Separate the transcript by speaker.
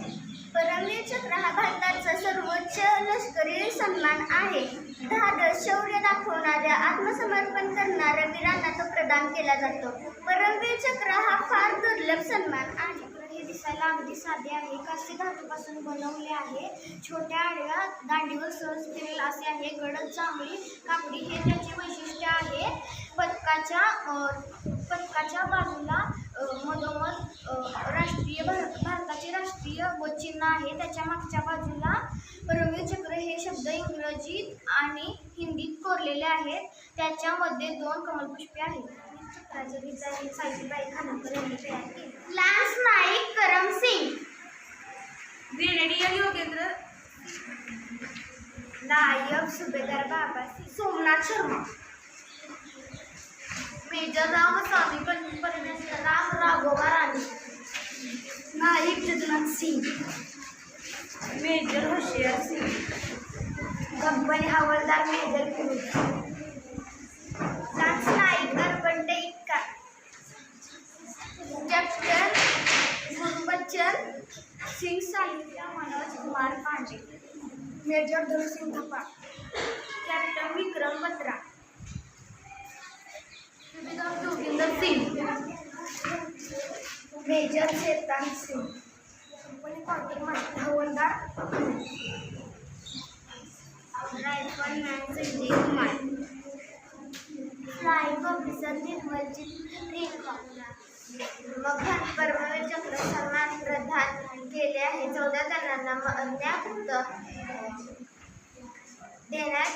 Speaker 1: परमवीर चक्र हा भारताचा सर्वोच्च लष्करी सन्मान आहे. धाडस शौर्य दाखवणाऱ्या आत्मसमर्पण करणाऱ्या वीरांना तो प्रदान केला जातो. परमवीर चक्र हा फार दुर्लभ सन्मान आहे. हे दिसायला अगदी साधे आहे. काशी धातूपासून बनवले आहे. छोट्या आडव्या दांडीवर सहज फिरेल असे आहे. गडद चांगली कापडी हे त्याचे वैशिष्ट्य आहे. पदकाच्या पथकाच्या पदकाच्या बाजूला मधोमध चिन्ह आहे. त्याच्या मागच्या बाजूला परमवीर चक्र हे शब्द इंग्रजीत आणि हिंदीत कोरलेले आहेत. त्याच्यामध्ये दोन कमलपुष्पे आहेत. साईबाई खानापूर यांनी तयार केले लान्स नाईक करम सिंग.
Speaker 2: ब्रिगेडियर योगेंद्र.
Speaker 1: नायक सुभेदार बाबा Somnath Sharma. Major Ramaswamy Naik Jagannath Singh.
Speaker 2: Major Hoshiar Singh.
Speaker 1: Company havildar major lance naik Garbande Ekka captain Gurbachan Singh साहित्य Manoj Kumar Pandey. Major Dhursingh Thapa major Chetan Singh. Company quartermaster Havildar rifleman Sanjay Kumar flying officer Nirmaljit रेखा परमवीर चक्र सन्मान प्रदान केले आहे. चौदा जणांना मान्यता देण्यात